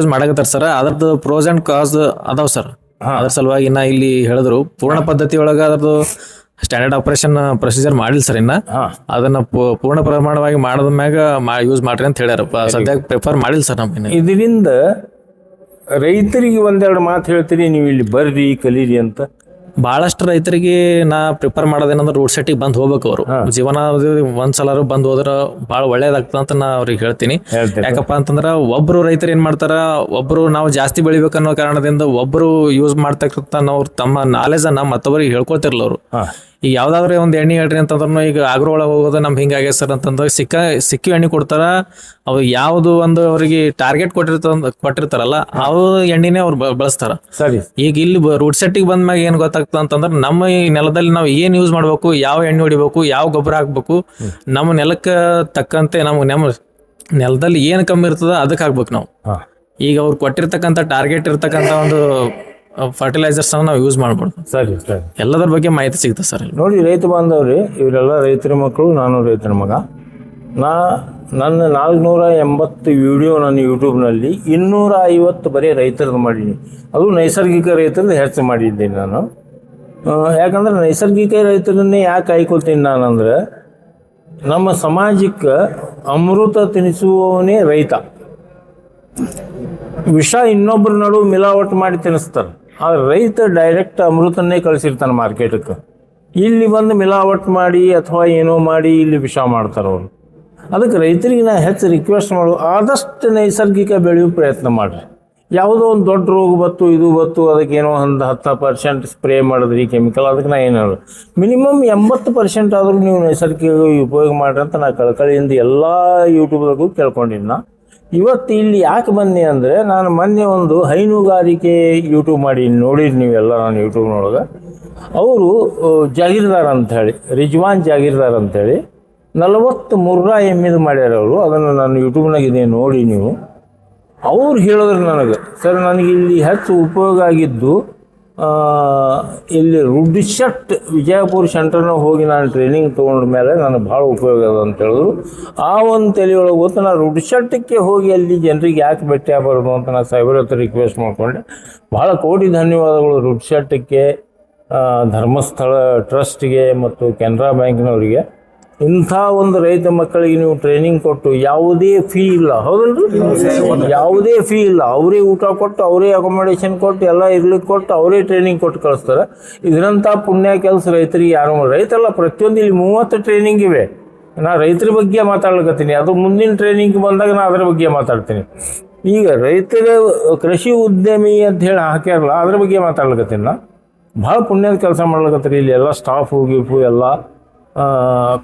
Use ಮಾಡಕತ್ತಾರ sir ಅದ್ರದ್ದು pros and ಕಾಸ್ ಅದಾವ ಸರ್ ಅದ್ರ ಸಲುವಾಗಿ ಇನ್ನ ಇಲ್ಲಿ ಹೇಳಿದ್ರು. ಪೂರ್ಣ ಪದ್ಧತಿ ಒಳಗ ಅದ್ರದ್ದು ಸ್ಟ್ಯಾಂಡರ್ಡ್ ಆಪರೇಷನ್ ಪ್ರೊಸೀಜರ್ ಮಾಡಿಲ್ಲ ಸರ್ ಇನ್ನ. ಅದನ್ನ ಪೂ- ಪೂರ್ಣ ಪ್ರಮಾಣವಾಗಿ ಮಾಡದ ಮ್ಯಾಗ ಯೂಸ್ ಮಾಡ್ರಿ ಅಂತ ಹೇಳ್ಯಾರ. ಸದ್ಯಕ್ಕೆ ಪ್ರಿಫರ್ ಮಾಡಿಲ್ಲ ಸರ್ ನಮ್ಗೆ. ಇದರಿಂದ ರೈತರಿಗೆ ಒಂದೆರಡು ಮಾತು ಹೇಳ್ತೀರಿ ನೀವು ಇಲ್ಲಿ ಬರ್ರಿ ಕಲೀರಿ ಅಂತ. ಬಹಳಷ್ಟು ರೈತರಿಗೆ ನಾ ಪ್ರಿಪೇರ್ ಮಾಡೋದೇನಂದ್ರೆ ರೋಡ್ ಸೆಟ್ಟಿಗೆ ಬಂದ್ ಹೋಗ್ಬೇಕು ಅವರು. ಜೀವನ ಒಂದ್ ಬಂದು ಬಂದ್ ಹೋದ್ರ ಬಹಳ ಒಳ್ಳೇದಾಗ್ತದ ಅಂತ ನಾ ಅವ್ರಿಗೆ ಹೇಳ್ತೀನಿ. ಯಾಕಪ್ಪ ಅಂತಂದ್ರ ಒಬ್ರು ರೈತರು ಏನ್ ಮಾಡ್ತಾರ ಒಬ್ರು ನಾವು ಜಾಸ್ತಿ ಬೆಳಿಬೇಕನ್ನೋ ಕಾರಣದಿಂದ ಒಬ್ರು ಯೂಸ್ ಮಾಡ್ತಕ್ಕಂಥ ಅವ್ರು ತಮ್ಮ ನಾಲೆಜ್ ಅನ್ನ ಮತ್ತೊಬ್ಬರಿಗೆ ಹೇಳ್ಕೊತಿರ್ಲ ಅವರು. ಈಗ ಯಾವ್ದಾದ್ರು ಒಂದು ಎಣ್ಣೆ ಹೇಳ್ರಿ ಅಂತಂದ್ರೂ ಈಗ ಆಗ್ರೋ ಒಳಗೆ ಹೋಗೋದು ನಮ್ ಹಿಂಗಾಗ್ಯ ಸರ್ ಅಂತಂದ್ರೆ ಸಿಕ್ಕ ಸಿಕ್ಕಿ ಎಣ್ಣೆ ಕೊಡ್ತಾರ. ಅವು ಯಾವುದು ಒಂದು ಅವರಿಗೆ ಟಾರ್ಗೆಟ್ ಕೊಟ್ಟಿರ್ತ ಕೊಟ್ಟಿರ್ತಾರಲ್ಲ ಅವು ಎಣ್ಣೆನೇ ಅವ್ರು ಬಳಸ್ತಾರ. ಸರಿ. ಈಗ ಇಲ್ಲಿ ರೂಟ್ ಸೆಟ್ಟಿಗೆ ಬಂದ್ಮ್ಯಾಗ ಏನು ಗೊತ್ತಾಗ್ತದೆ ಅಂತಂದ್ರೆ ನಮ್ಮ ಈ ನೆಲದಲ್ಲಿ ನಾವು ಏನು ಯೂಸ್ ಮಾಡ್ಬೇಕು ಯಾವ ಎಣ್ಣೆ ಹೊಡಿಬೇಕು ಯಾವ ಗೊಬ್ಬರ ಹಾಕ್ಬೇಕು ನಮ್ಮ ನೆಲಕ್ಕೆ ತಕ್ಕಂತೆ ನಮ್ಗೆ ನಮ್ಮ ನೆಲದಲ್ಲಿ ಏನು ಕಮ್ಮಿ ಇರ್ತದ ಅದಕ್ಕೆ ಹಾಕ್ಬೇಕು ನಾವು. ಈಗ ಅವ್ರು ಕೊಟ್ಟಿರ್ತಕ್ಕಂಥ ಟಾರ್ಗೆಟ್ ಇರ್ತಕ್ಕಂಥ ಒಂದು ಫರ್ಟಿಲೈಸರ್ಸ್ ನಾವು ಯೂಸ್ ಮಾಡ್ಬೋದು. ಸರಿ ಸರಿ. ಎಲ್ಲದರ ಬಗ್ಗೆ ಮಾಹಿತಿ ಸಿಗುತ್ತೆ ಸರ್ ಇಲ್ಲಿ. ನೋಡಿ ರೈತ ಬಾಂಧವ್ರಿ ಇವರೆಲ್ಲ ರೈತರ ಮಕ್ಕಳು ನಾನು ರೈತರ ಮಗ. ನಾ ನನ್ನ ನಾಲ್ಕುನೂರ ಎಂಬತ್ತು ವಿಡಿಯೋ ನನ್ನ ಯೂಟ್ಯೂಬ್ನಲ್ಲಿ ಇನ್ನೂರ ಐವತ್ತು ಬರೀ ರೈತರದ್ದು ಮಾಡೀನಿ ಅದು ನೈಸರ್ಗಿಕ ರೈತರದ್ದು ಹೆಚ್ಚು ಮಾಡಿದ್ದೀನಿ ನಾನು. ಯಾಕಂದ್ರೆ ನೈಸರ್ಗಿಕ ರೈತರನ್ನೇ ಯಾಕೆ ಆಯ್ಕೊಳ್ತೀನಿ ನಾನಂದ್ರೆ ನಮ್ಮ ಸಮಾಜಕ್ಕೆ ಅಮೃತ ತಿನ್ನಿಸುವವನೇ ರೈತ. ವಿಷ ಇನ್ನೊಬ್ಬರ ನಡುವೆ ಮಿಲಾವಟ್ ಮಾಡಿ ತಿನ್ನಿಸ್ತಾರೆ. ಆದ್ರೆ ರೈತ ಡೈರೆಕ್ಟ್ ಅಮೃತನ್ನೇ ಕಳಿಸಿರ್ತಾನೆ ಮಾರ್ಕೆಟಕ್ಕೆ ಇಲ್ಲಿ ಬಂದು ಮಿಲಾವಟ್ ಮಾಡಿ ಅಥವಾ ಏನೋ ಮಾಡಿ ಇಲ್ಲಿ ವಿಷ ಮಾಡ್ತಾರೆ ಅವರು. ಅದಕ್ಕೆ ರೈತರಿಗೆ ನಾ ಹೆಚ್ಚು ರಿಕ್ವೆಸ್ಟ್ ಮಾಡು, ಆದಷ್ಟು ನೈಸರ್ಗಿಕ ಬೆಳೆಯೋ ಪ್ರಯತ್ನ ಮಾಡಿರಿ. ಯಾವುದೋ ಒಂದು ದೊಡ್ಡ ರೋಗ ಬತ್ತು ಇದು ಬತ್ತು ಅದಕ್ಕೆ ಏನೋ ಒಂದು ಹತ್ತು ಪರ್ಸೆಂಟ್ ಸ್ಪ್ರೇ ಮಾಡಿದ್ರಿ ಕೆಮಿಕಲ್ ಅದಕ್ಕೆ ನಾ ಏನು ಮಿನಿಮಮ್ ಎಂಬತ್ತು ಪರ್ಸೆಂಟ್ ಆದರೂ ನೀವು ನೈಸರ್ಗಿಕ ಉಪಯೋಗ ಮಾಡ್ರಿ ಅಂತ ನಾ ಕಳ್ಕಳಿಯಿಂದ ಎಲ್ಲ ಯೂಟ್ಯೂಬ್ದಾಗೂ ಕೇಳ್ಕೊಂಡಿನಿ ನಾ ಇವತ್ತು ಇಲ್ಲಿ ಯಾಕೆ ಬಂದೆ ಅಂದರೆ ನಾನು ಮೊನ್ನೆ ಒಂದು ಹೈನುಗಾರಿಕೆ ಯೂಟ್ಯೂಬ್ ಮಾಡಿ ನೋಡಿರಿ ನೀವೆಲ್ಲ ನಾನು ಯೂಟ್ಯೂಬ್ನೊಳಗೆ ಅವರು ಜಾಗೀರ್ದಾರ್ ಅಂಥೇಳಿ, ರಿಜ್ವಾನ್ ಜಾಗೀರ್ದಾರ್ ಅಂಥೇಳಿ ನಲವತ್ತು ಮುರ್ರಾ ಎಮ್ಮಿದು ಮಾಡ್ಯಾರ ಅವರು. ಅದನ್ನು ನಾನು ಯೂಟ್ಯೂಬ್ನಾಗ ಇದೆ ನೋಡಿ ನೀವು. ಅವ್ರು ಹೇಳಿದ್ರು ನನಗೆ, ಸರ್, ನನಗೆ ಇಲ್ಲಿ ಹೆಚ್ಚು ಉಪಯೋಗ ಆಗಿದ್ದು ಇಲ್ಲಿ ರುಡ್ಶಟ್ ವಿಜಯಪುರ ಸೆಂಟರ್ನ ಹೋಗಿ ನಾನು ಟ್ರೈನಿಂಗ್ ತೊಗೊಂಡ ಮೇಲೆ ನನಗೆ ಭಾಳ ಉಪಯೋಗ ಅದ ಅಂತ ಹೇಳಿದ್ರು. ಆ ಒಂದು ತಲೆಯೊಳಗೆ ಗೊತ್ತು ನಾನು ರುಡ್ಶಟ್ಟಕ್ಕೆ ಹೋಗಿ ಅಲ್ಲಿ ಜನರಿಗೆ ಯಾಕೆ ಭೇಟಿ ಆಗಬಾರ್ದು ಅಂತ ನಾನು ಸೈಬರ್ ಹತ್ರ ರಿಕ್ವೆಸ್ಟ್ ಮಾಡಿಕೊಂಡೆ. ಭಾಳ ಕೋಟಿ ಧನ್ಯವಾದಗಳು ರುಡ್ಶಟ್ಟಕ್ಕೆ ಆ, ಧರ್ಮಸ್ಥಳ ಟ್ರಸ್ಟ್ಗೆ ಮತ್ತು ಕೆನರಾ ಬ್ಯಾಂಕ್ನವರಿಗೆ. ಇಂಥ ಒಂದು ರೈತ ಮಕ್ಕಳಿಗೆ ನೀವು ಟ್ರೈನಿಂಗ್ ಕೊಟ್ಟು ಯಾವುದೇ ಫೀ ಇಲ್ಲ, ಹೌದಲ್ರಿ? ಯಾವುದೇ ಫೀ ಇಲ್ಲ. ಅವರೇ ಊಟ ಕೊಟ್ಟು, ಅವರೇ ಅಕೊಮಡೇಷನ್ ಕೊಟ್ಟು, ಎಲ್ಲ ಇರ್ಲಿಕ್ಕೆ ಕೊಟ್ಟು ಅವರೇ ಟ್ರೈನಿಂಗ್ ಕೊಟ್ಟು ಕಳಿಸ್ತಾರೆ. ಇದರಂಥ ಪುಣ್ಯ ಕೆಲಸ ರೈತರಿಗೆ ಯಾರು ರೈತಲ್ಲ ಪ್ರತಿಯೊಂದು ಇಲ್ಲಿ ಮೂವತ್ತು ಟ್ರೈನಿಂಗ್ ಇವೆ. ನಾ ರೈತರ ಬಗ್ಗೆ ಮಾತಾಡ್ಲಕತ್ತೀನಿ. ಅದು ಮುಂದಿನ ಟ್ರೈನಿಂಗ್ ಬಂದಾಗ ನಾ ಅದರ ಬಗ್ಗೆ ಮಾತಾಡ್ತೀನಿ. ಈಗ ರೈತರ ಕೃಷಿ ಉದ್ಯಮಿ ಅಂತ ಹೇಳಿ ಹಾಕ್ಯಾರಲ್ಲ, ಅದ್ರ ಬಗ್ಗೆ ಮಾತಾಡ್ಲಕತ್ತೀನಿ ನಾ. ಭಾಳ ಪುಣ್ಯದ ಕೆಲಸ ಮಾಡ್ಲಕತ್ತೀರಿ. ಇಲ್ಲಿ ಎಲ್ಲ ಸ್ಟಾಫು ಗಿಫು ಎಲ್ಲ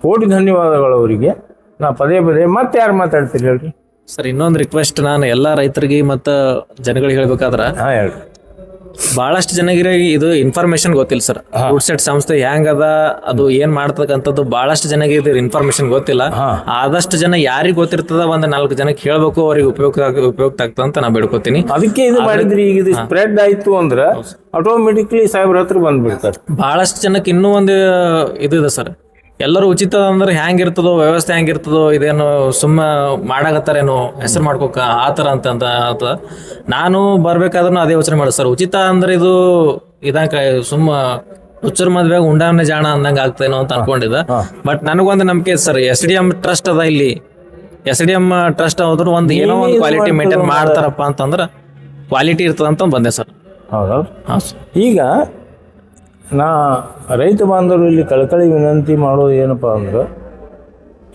ಕೋಟಿ ಧನ್ಯವಾದಗಳು ಅವರಿಗೆ ನಾ ಪದೇ ಪದೇ ಮತ್ತೆ ಯಾರು ಮಾತಾಡ್ತೀರಿ ಹೇಳ್ರಿ? ಸರ್ ಇನ್ನೊಂದು ರಿಕ್ವೆಸ್ಟ್ ನಾನು ಎಲ್ಲಾ ರೈತರಿಗೆ ಮತ್ತು ಜನಗಳಿಗೆ ಹೇಳ್ಬೇಕಾದ್ರ ಹಾಂ ಹೇಳ್ರಿ. ಬಹಳಷ್ಟು ಜನರಿಗೆ ಇದು ಇನ್ಫಾರ್ಮೇಶನ್ ಗೊತ್ತಿಲ್ಲ ಸರ್. ಫುಡ್ ಸೆಟ್ ಸಂಸ್ಥೆ ಹೆಂಗದ ಅದ ಏನ್ ಮಾಡ್ತಕ್ಕಂಥದ್ದು ಬಹಳಷ್ಟು ಜನಗೆ ಇದು ಇನ್ಫಾರ್ಮೇಶನ್ ಗೊತ್ತಿಲ್ಲ. ಆದಷ್ಟು ಜನ ಯಾರಿಗೆ ಗೊತ್ತಿರ್ತದ ಒಂದ್ ನಾಲ್ಕು ಜನಕ್ಕೆ ಹೇಳ್ಬೇಕು ಅವ್ರಿಗೆ ಉಪಯೋಗ ಆಗ್- ಉಪಯುಕ್ತ ಆಗ್ತದ ಅಂತ ನಾ ಬೇಡ್ಕೋತೀನಿ. ಅದಕ್ಕೆ ಇದು ಮಾಡಿದ್ರಿ ಈಗ ಇದು ಸ್ಪ್ರೆಡ್ ಆಯ್ತು ಅಂದ್ರೆ ಆಟೋಮೆಟಿಕ್ಲಿ ಸಾಹೇಬ್ರ ಹತ್ರ ಬಂದ್ಬಿಡ್ತಾರೆ ಬಹಳಷ್ಟು ಜನಕ್ಕೆ ಇನ್ನೂ ಒಂದು ಇದು ಇದೆ ಸರ್. ಎಲ್ಲರೂ ಉಚಿತ ಅಂದ್ರೆ ಹೆಂಗಿರ್ತದೋ ವ್ಯವಸ್ಥೆ ಹೆಂಗಿರ್ತದೋ ಇದೇನು ಸುಮ್ಮ ಮಾಡಾಕತ್ತಾರೇನೋ ಹೆಸರು ಮಾಡ್ಕೋಕ ಆ ಥರ ಅಂತ ಅಂತ ಅಂತ ನಾನು ಬರ್ಬೇಕಾದ್ರೂ ಅದೇ ಯೋಚನೆ ಮಾಡೋದು ಸರ್ ಉಚಿತ ಅಂದ್ರೆ ಇದು ಇದಂಕ ಸುಮ್ಮ ಹುಚ್ಚರ ಮದ್ವೆಗ ಉಂಡಾನೆ ಜಾಣ ಅಂದಂಗ ಆಗ್ತೇನೋ ಅಂತ ಅನ್ಕೊಂಡಿದ್ದ. ಬಟ್ ನನಗೊಂದು ನಂಬಿಕೆ sir S D M trust ಅದ ಇಲ್ಲಿ. ಎಸ್ ಡಿ ಎಂ ಟ್ರಸ್ಟ್ ಹೋದ್ರು ಒಂದು ಏನೋ ಒಂದು ಕ್ವಾಲಿಟಿ ಮೇಂಟೈನ್ ಮಾಡ್ತಾರಪ್ಪ ಅಂತಂದ್ರ ಕ್ವಾಲಿಟಿ ಇರ್ತದ ಅಂತ ಬಂದೆ ಸರ್. ಹೌದಾ? ಈಗ ನಾ ರೈತ ಬಾಂಧವರು ಇಲ್ಲಿ ಕಳಕಳಿ ವಿನಂತಿ ಮಾಡೋದು ಏನಪ್ಪ ಅಂದ್ರೆ,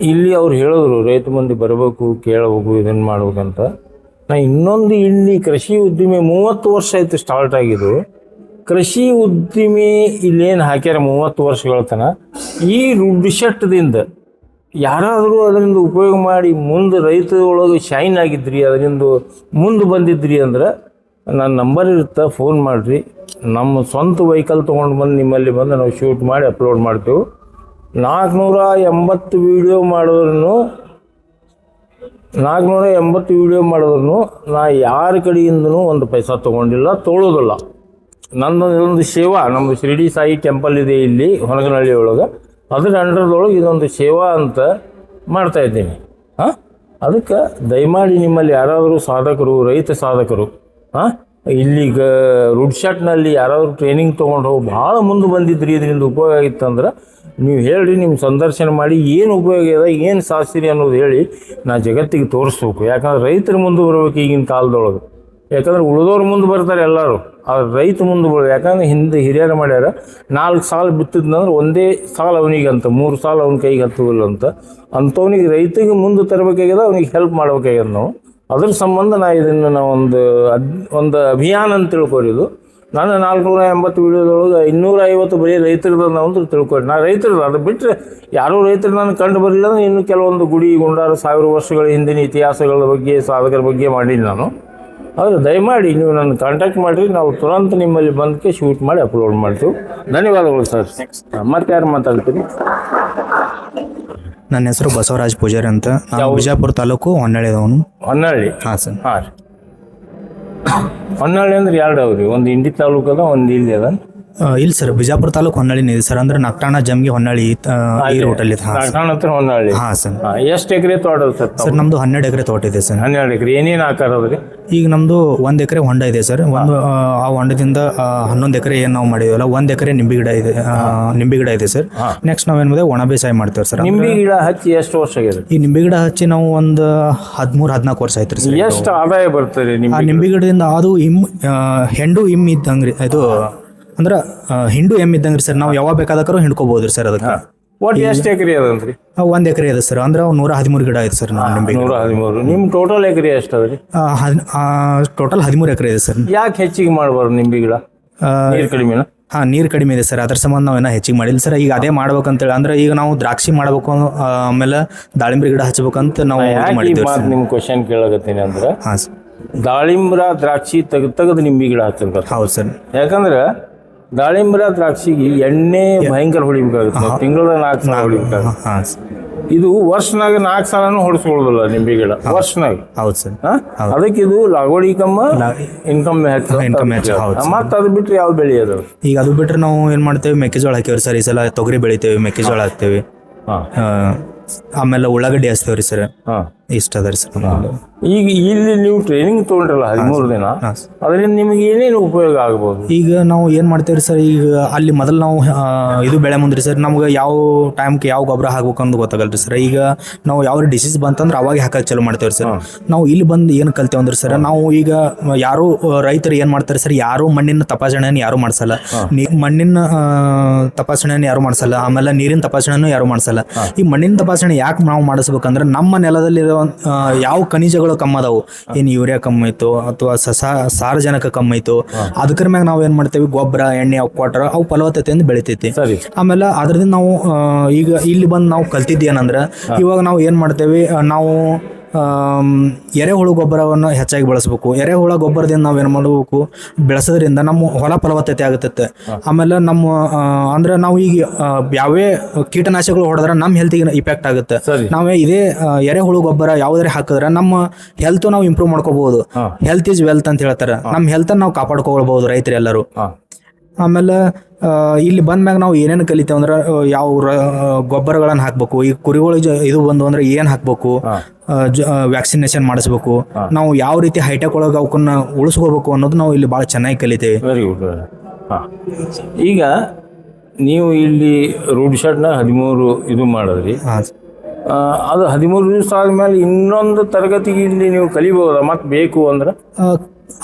ಇಲ್ಲಿ ಅವ್ರು ಹೇಳಿದ್ರು, ರೈತ ಮಂದಿ ಬರಬೇಕು, ಕೇಳಬೇಕು ಇದನ್ನು ಮಾಡ್ಬೇಕಂತ. ನಾ ಇನ್ನೊಂದು ಇಲ್ಲಿ ಕೃಷಿ ಉದ್ದಿಮೆ ಮೂವತ್ತು ವರ್ಷ ಆಯ್ತು ಸ್ಟಾರ್ಟ್ ಆಗಿದ್ದು. ಕೃಷಿ ಉದ್ದಿಮೆ ಇಲ್ಲೇನು ಹಾಕ್ಯಾರ ಮೂವತ್ತು ವರ್ಷಗಳ ತನಕ ಈ ರುಡ್ಶಟ್ಟದಿಂದ ಯಾರಾದರೂ ಅದರಿಂದ ಉಪಯೋಗ ಮಾಡಿ ಮುಂದೆ ರೈತರೊಳಗೆ ಶೈನ್ ಆಗಿದ್ರಿ, ಅದರಿಂದ ಮುಂದೆ ಬಂದಿದ್ರಿ ಅಂದ್ರೆ ನನ್ನ ನಂಬರ್ ಇರುತ್ತೆ ಫೋನ್ ಮಾಡಿರಿ. ನಮ್ಮ ಸ್ವಂತ ವೆಹಿಕಲ್ ತೊಗೊಂಡು ಬಂದು ನಿಮ್ಮಲ್ಲಿ ಬಂದು ನಾವು ಶೂಟ್ ಮಾಡಿ ಅಪ್ಲೋಡ್ ಮಾಡ್ತೀವಿ. ನಾಲ್ಕುನೂರ ಎಂಬತ್ತು ವೀಡಿಯೋ ಮಾಡೋದ್ರೂ ನಾಲ್ಕುನೂರ ಎಂಬತ್ತು ವೀಡಿಯೋ ಮಾಡಿದ್ರು ನಾ ಯಾರ ಕಡೆಯಿಂದನೂ ಒಂದು ಪೈಸಾ ತೊಗೊಂಡಿಲ್ಲ, ತೊಳೋದಿಲ್ಲ. ನಂದು ಇದೊಂದು ಸೇವಾ ನಮ್ಮದು ಶಿರಡಿ ಸಾಯಿ ಟೆಂಪಲ್ ಇದೆ ಇಲ್ಲಿ, ಹೊನಗನಹಳ್ಳಿ ಒಳಗೆ. ಅದರ ಅಂಡರ್ದೊಳಗೆ ಇದೊಂದು ಸೇವಾ ಅಂತ ಮಾಡ್ತಾ ಇದ್ದೀನಿ. ಹಾಂ? ಅದಕ್ಕೆ ದಯಮಾಡಿ ನಿಮ್ಮಲ್ಲಿ ಯಾರಾದರೂ ಸಾಧಕರು, ರೈತ ಸಾಧಕರು ಹಾಂ? ಇಲ್ಲಿಗ ರುಡ್ಶಾಟ್ನಲ್ಲಿ ಯಾರಾದರೂ ಟ್ರೈನಿಂಗ್ ತೊಗೊಂಡು ಹೋಗಿ ಭಾಳ ಮುಂದೆ ಬಂದಿದ್ರಿ ಇದರಿಂದ ಉಪಯೋಗ ಇತ್ತಂದ್ರೆ ನೀವು ಹೇಳ್ರಿ ನಿಮ್ಮ ಸಂದರ್ಶನ ಮಾಡಿ ಏನು ಉಪಯೋಗ ಇದೆ ಏನು ಸಾಧಿಸಿರಿ ಅನ್ನೋದು ಹೇಳಿ ನಾ ಜಗತ್ತಿಗೆ ತೋರಿಸ್ಬೇಕು. ಯಾಕಂದ್ರೆ ರೈತರು ಮುಂದೆ ಬರಬೇಕು ಈಗಿನ ಕಾಲದೊಳಗೆ. ಯಾಕಂದ್ರೆ ಉಳಿದವ್ರು ಮುಂದೆ ಬರ್ತಾರೆ ಎಲ್ಲರೂ. ಆ ರೈತ ಮುಂದೆ ಬರ್ ಯಾಕಂದ್ರೆ ಹಿಂದೆ ಹಿರಿಯರು ಮಾಡ್ಯಾರ, ನಾಲ್ಕು ಸಾಲ ಬಿತ್ತಿದ್ನಂದ್ರೆ ಒಂದೇ ಸಾಲ ಅಂತ ಮೂರು ಸಾಲ ಅವ್ನ ಕೈಗೆ ಹತ್ತುವುದಿಲ್ಲ ಅಂತ ಅಂಥವ್ನಿಗೆ ರೈತಿಗೆ ಮುಂದೆ ತರಬೇಕಾಗ್ಯದ, ಅವ್ನಿಗೆ ಹೆಲ್ಪ್ ಮಾಡ್ಬೇಕಾಗ್ಯದ ನಾವು. ಅದ್ರ ಸಂಬಂಧ ನಾ ಇದನ್ನು ನಾ ಒಂದು ಅದ್ ಒಂದು ಅಭಿಯಾನ ಅಂತ ತಿಳ್ಕೊರಿ ಇದು ನಾನು ನಾಲ್ಕುನೂರ ಎಂಬತ್ತು ವಿಡಿಯೋದೊಳಗೆ ಇನ್ನೂರ ಐವತ್ತು ಬರೀ ರೈತರದ ನಾವು ಅಂತ ತಿಳ್ಕೊರಿ. ನಾ ರೈತರದ್ದು ಅದು ಬಿಟ್ಟರೆ ಯಾರೂ ರೈತರು ನಾನು ಕಂಡು ಬರಲಿಲ್ಲ ಅಂದ್ರೆ ಇನ್ನು ಕೆಲವೊಂದು ಗುಡಿ ಗುಂಡಾರ ಸಾವಿರ ವರ್ಷಗಳ ಹಿಂದಿನ ಇತಿಹಾಸಗಳ ಬಗ್ಗೆ ಸಾಧಕರ ಬಗ್ಗೆ ಮಾಡೀನಿ ನಾನು. ಆದರೆ ದಯಮಾಡಿ ನೀವು ನನ್ನ ಕಾಂಟ್ಯಾಕ್ಟ್ ಮಾಡಿರಿ. ನಾವು ತುರಂತ ನಿಮ್ಮಲ್ಲಿ ಬಂದಕ್ಕೆ ಶೂಟ್ ಮಾಡಿ ಅಪ್ಲೋಡ್ ಮಾಡ್ತೀವಿ. ಧನ್ಯವಾದಗಳು ಸರ್ ಮತ್ತೆ ಯಾರು ಮಾತಾಡ್ತೀರಿ ನನ್ನ ಹೆಸರು ಬಸವರಾಜ್ ಪೂಜಾರಿ ಅಂತ. ನಾವು ಬಿಜಾಪುರ ತಾಲೂಕು ಹೊನ್ನಳ್ಳಿದವನು ಹೊನ್ನಳ್ಳಿ ಹಾಂ ಸರ್. ಹಾಂ ರೀ. ಹೊನ್ನಳ್ಳಿ ಅಂದ್ರೆ ಎರಡು ಅವ್ರಿ? ಒಂದು ಇಂಡಿ ತಾಲೂಕು ಅದ ಒಂದು ಇಲ್ಲಿ ಅದ? ಆ, ಇಲ್ಲ ಸರ್ ಬಿಜಾಪುರ ತಾಲೂಕು ಹೊನ್ನಾಳಿನೇ ಇದೆ ಸರ್. ಅಂದ್ರೆ ನಕ್ಟಾಣ ಜಮ್ಗೆ ಹೊನ್ನಾಳಿ ತ ಈ ರೂಟಲ್ಲಿ ಹಾಂ ಸರ್. ಹತ್ರ ಹೊನ್ನಳ್ಳಿ ಹಾಂ ಸರ್. ಎಷ್ಟು ಎಕರೆ ತೋಟ ಸರ್ ಸರ್ ನಮ್ದು ಹನ್ನೆರಡು ಎಕರೆ ತೋಟ ಇದೆ ಸರ್. ಹನ್ನೆರಡು ಎಕರೆ. ಏನೇನು ಅದ್ರಿ ಈಗ ನಮ್ದು ಒಂದು ಎಕರೆ ಹೊಂಡ ಇದೆ ಸರ್. ಒಂದು ಆ, ಆ ಹೊಂಡದಿಂದ ಹನ್ನೊಂದು ಎಕರೆ ಏನು ನಾವು ಮಾಡಿದೀವಲ್ಲ ಒಂದ್ ಎಕರೆ ನಿಂಬೆ ಗಿಡ ಇದೆ ಆ, ನಿಂಬೆ ಗಿಡ ಇದೆ ಸರ್. ನೆಕ್ಸ್ಟ್ ನಾವೇನ್ ಮಾಡಿದೆ ಒಣ ಬೇಸಾಯ ಮಾಡ್ತೇವೆ ಸರ್. ನಿಂಬೆ ಗಿಡ ಹಚ್ಚಿ ಎಷ್ಟು ವರ್ಷ ಆಗಿದೆ? ಈ ನಿಂಬೆ ಗಿಡ ಹಚ್ಚಿ ನಾವು ಒಂದು ಹದಿಮೂರು ಹದಿನಾಲ್ಕು ವರ್ಷ ಆಯ್ತು ರೀ ಸರ್. ಎಷ್ಟು ಆದಾಯ ಬರ್ತದೆ ಆ ನಿಂಬೆ ಗಿಡದಿಂದ ಅದು ಇಮ್ ಆ, ಹೆಂಡು ಇಮ್ ಇದ್ದಂಗೆ ರೀ ಇದು ಅಂದ್ರೆ ಹಿಂಡು ಎಂ ಇದ್ದಂಗೆ ರೀ ಸರ್. ನಾವು ಯಾವಾಗ ಬೇಕಾದಕ್ಕಾರು ಹಿಂಡ್ಕೋಬಹುದು ರೀ ಸರ್ ಅದಕ್ಕೆ. ಒಟ್ಟು ಎಷ್ಟು ಎಕರೆ ಅದಂತ್ರಿ? ಒಂದು ಎಕರೆ ಇದೆ ಸರ್. ಅಂದ್ರೆ ನೂರ ಹದಿಮೂರು ಗಿಡ ಐತೆ ಸರ್ ನಾವು ನಿಂಬೆ ನೂರ ಹದಿಮೂರು. ನಿಮ್ಮ ಟೋಟಲ್ ಎಕರೆ ಎಷ್ಟು ಅದ್ರಿ? ಟೋಟಲ್ ಹದಿಮೂರು ಎಕರೆ ಇದೆ ಸರ್. ಯಾಕೆ ಹೆಚ್ಚಿಗೆ ಮಾಡಬಾರ್ದು ನಿಂಬೆ ಗಿಡ? ಹಾ ಕಡಿಮೆನ? ಹಾಂ ನೀರು ಕಡಿಮೆ ಇದೆ ಸರ್. ಅದ್ರ ಸಂಬಂಧ ನಾವೇನ ಹೆಚ್ಚಿಗೆ ಮಾಡಿಲ್ಲ ಸರ್. ಈಗ ಅದೇ ಮಾಡ್ಬೇಕಂತೇಳಿ ಅಂದ್ರೆ ಈಗ ನಾವು ದ್ರಾಕ್ಷಿ ಮಾಡಬೇಕು ಆಮೇಲೆ ದಾಳಿಂಬೆ ಗಿಡ ಹಚ್ಬೇಕಂತ ನಾವು ಮಾಡಿದ್ವಿ ನಿಮ್ಮ ಕ್ವಶನ್ ಕೇಳಕತ್ತೀನಿ ಅಂದ್ರೆ ಹಾಂ ಸರ್. ದಾಳಿಂಬ್ರ ದ್ರಾಕ್ಷಿ ತೆಗೆದು ತೆಗೆದು ನಿಂಬೆ ಗಿಡ ಹಚ್ಚಬೇಕು ಹೌದು ಸರ್. ಯಾಕಂದ್ರೆ ದಾಳಿಂಬ್ರ ದ್ರಾಕ್ಷಿಗೆ ಎಣ್ಣೆ ಭಯಂಕರ ಹೊಡಿಬೇಕಾಗುತ್ತೆ. ತಿಂಗಳ ನಾಲ್ಕು ಸಲ ಹೊಡಿಬೇಕಾಗುತ್ತೆ. ಹಾಂ ಇದು ವರ್ಷನಾಗ ನಾಲ್ಕು ಸಾಲನು ಹೊಡಿಸ್ಕೊಳ್ಳೋದಿಲ್ಲ ನಿಂಬೆ ಗಿಡ ವರ್ಷನಾಗ. ಹೌದು ಸರ್? ಅದಕ್ಕೆ ಇದು ಲಾಗೋಡಿ ಕಮ್ಮ ಇನ್ಕಮ್ ಇನ್ಕಮ್ ಮತ್ತೆ ಅದು ಬಿಟ್ಟರೆ ಯಾವ ಬೆಳೆ ಅದು? ಈಗ ಅದು ಬಿಟ್ರೆ ನಾವು ಏನು ಮಾಡ್ತೇವೆ? ಮೆಕ್ಕೆಜೋಳ ಹಾಕೇವ್ರಿ ಸರ್. ಈ ಸಲ ತೊಗರಿ ಬೆಳಿತೇವೆ ಮೆಕ್ಕೆಜೋಳ ಹಾಕ್ತೇವೆ. ಆಮೇಲೆ ಉಳ್ಳಾಗಡ್ಡಿ ಹಚ್ತೇವೆ ರೀ ಸರ್. ಹಾ. ಇಷ್ಟ ಅದ ರೀ ಸರ್ ಈಗ ಇಲ್ಲಿ ನೀವು ಟ್ರೈನಿಂಗ್ ತೊಗೊಂಡ್ರಲ್ಲ ಹದಿಮೂರು ದಿನ ಅದರಿಂದ ನಿಮಗೆ ಏನೇನು ಉಪಯೋಗ ಆಗ್ಬೋದು? ಈಗ ನಾವು ಏನು ಮಾಡ್ತೇವೆ ಸರ್ ಈಗ ಅಲ್ಲಿ ಮೊದಲು ನಾವು ಇದು ಬೆಳೆ ಮುಂದ್ರಿ ಸರ್ ನಮ್ಗೆ ಯಾವ ಟೈಮ್ಗೆ ಯಾವ ಗೊಬ್ಬರ ಹಾಕ್ಬೇಕು ಅಂತ ಗೊತ್ತಾಗಲ್ರಿ ಸರ್. ಈಗ ನಾವು ಯಾವ ಡಿಸೀಸ್ ಬಂತಂದ್ರೆ ಅವಾಗ ಹಾಕಕ್ಕೆ ಚಾಲು ಮಾಡ್ತೇವೆ ಸರ್. ನಾವು ಇಲ್ಲಿ ಬಂದು ಏನು ಕಲ್ತೇವೆ ಅಂದ್ರೆ ಸರ್ ನಾವು ಈಗ ಯಾರು ರೈತರು ಏನು ಮಾಡ್ತಾರೆ ಸರ್ ಯಾರು ಮಣ್ಣಿನ ತಪಾಸಣೆಯನ್ನು ಯಾರು ಮಾಡಿಸಲ್ಲ. ಮಣ್ಣಿನ ತಪಾಸಣೆ ತಪಾಸಣೆಯನ್ನು ಯಾರು ಮಾಡಿಸಲ್ಲ ಆಮೇಲೆ ನೀರಿನ ತಪಾಸಣೆಯನ್ನು ಯಾರು ಮಾಡಿಸಲ್ಲ. ಈ ಮಣ್ಣಿನ ತಪಾಸಣೆ ಯಾಕೆ ನಾವು ಮಾಡಿಸ್ಬೇಕಂದ್ರೆ ನಮ್ಮ ನೆಲದಲ್ಲಿ ಯಾವ ಖನಿಜಗಳು ಕಮ್ಮಿ ಅದಾವು ಏನು ಯೂರಿಯಾ ಕಮ್ಮಿ ಆಯ್ತು ಅಥವಾ ಸಸ ಸಾರಜನಕ ಕಮ್ಮಿ ಆಯ್ತು ಅದಕ್ರ ಮ್ಯಾಗ ನಾವು ಏನ್ ಮಾಡ್ತೇವೆ? ಗೊಬ್ಬರ ಎಣ್ಣೆ ಅವು ಕೊಟ್ರ ಅವು ಫಲವತ್ತತೆಯಿಂದ ಬೆಳಿತೈತಿ. ಆಮೇಲೆ ಅದರಿಂದ ನಾವು ಈಗ ಇಲ್ಲಿ ಬಂದು ನಾವು ಕಲ್ತಿದ್ವಿ ಏನಂದ್ರೆ ಇವಾಗ ನಾವು ಏನ್ ಮಾಡ್ತೇವೆ ನಾವು ಎರೆಹುಳು ಗೊಬ್ಬರವನ್ನು ಹೆಚ್ಚಾಗಿ ಬಳಸಬೇಕು. ಎರೆಹುಳ ಗೊಬ್ಬರದಿಂದ ನಾವೇನು ಮಾಡಬೇಕು? ಬೆಳೆಸೋದ್ರಿಂದ ನಮ್ಮ ಹೊಲ ಫಲವತ್ತತೆ ಆಗುತ್ತೆ ಆಮೇಲೆ ನಮ್ಮ ಅಂದರೆ ನಾವು ಈಗ ಯಾವೇ ಕೀಟನಾಶಕಗಳು ಹೊಡೆದ್ರೆ ನಮ್ಮ ಹೆಲ್ತಿಗೆ ಇಫೆಕ್ಟ್ ಆಗುತ್ತೆ. ನಾವೇ ಇದೇ ಎರೆಹುಳು ಗೊಬ್ಬರ ಯಾವುದೇ ಹಾಕಿದ್ರೆ ನಮ್ಮ ಹೆಲ್ತ್ ನಾವು ಇಂಪ್ರೂವ್ ಮಾಡ್ಕೋಬಹುದು ಹೆಲ್ತ್ ಈಸ್ ವೆಲ್ತ್ ಅಂತ ಹೇಳ್ತಾರೆ. ನಮ್ಮ ಹೆಲ್ತ್ ನಾವು ಕಾಪಾಡ್ಕೊಳ್ಬಹುದು ರೈತರು ಎಲ್ಲರೂ ಹಾ. ಆಮೇಲೆ ಇಲ್ಲಿ ಬಂದ್ಮ್ಯಾಗ ನಾವು ಏನೇನು ಕಲಿತೇವೆ ಅಂದ್ರೆ ಯಾವ ಗೊಬ್ಬರಗಳನ್ನು ಹಾಕ್ಬೇಕು. ಈ ಕುರಿಗಳಿಗೆ ಇದು ಬಂದು ಅಂದ್ರೆ ಏನು ಹಾಕ್ಬೇಕು? ವ್ಯಾಕ್ಸಿನೇಷನ್ ಮಾಡಿಸ್ಬೇಕು. ನಾವು ಯಾವ ರೀತಿ ಹೈಟೆಕ್ ಒಳಗೆ ಅವಕ್ಕನ್ನ ಉಳಿಸ್ಕೋಬೇಕು ಅನ್ನೋದು ನಾವು ಇಲ್ಲಿ ಭಾಳ ಚೆನ್ನಾಗಿ ಕಲಿತೇವೆ. ವೆರಿ ಗುಡ್ ಹಾಂ. ಈಗ ನೀವು ಇಲ್ಲಿ ರೋಡ್ ಶಾಟ್ನ ಹದಿಮೂರು ಇದು ಮಾಡಿದ್ರಿ. ಅದು ಹದಿಮೂರು ದಿವಸ ಆದ್ಮೇಲೆ ಇನ್ನೊಂದು ತರಗತಿಗೆ ಇಲ್ಲಿ ನೀವು ಕಲಿಬಹುದಾ ಮತ್ತೆ ಬೇಕು ಅಂದ್ರೆ?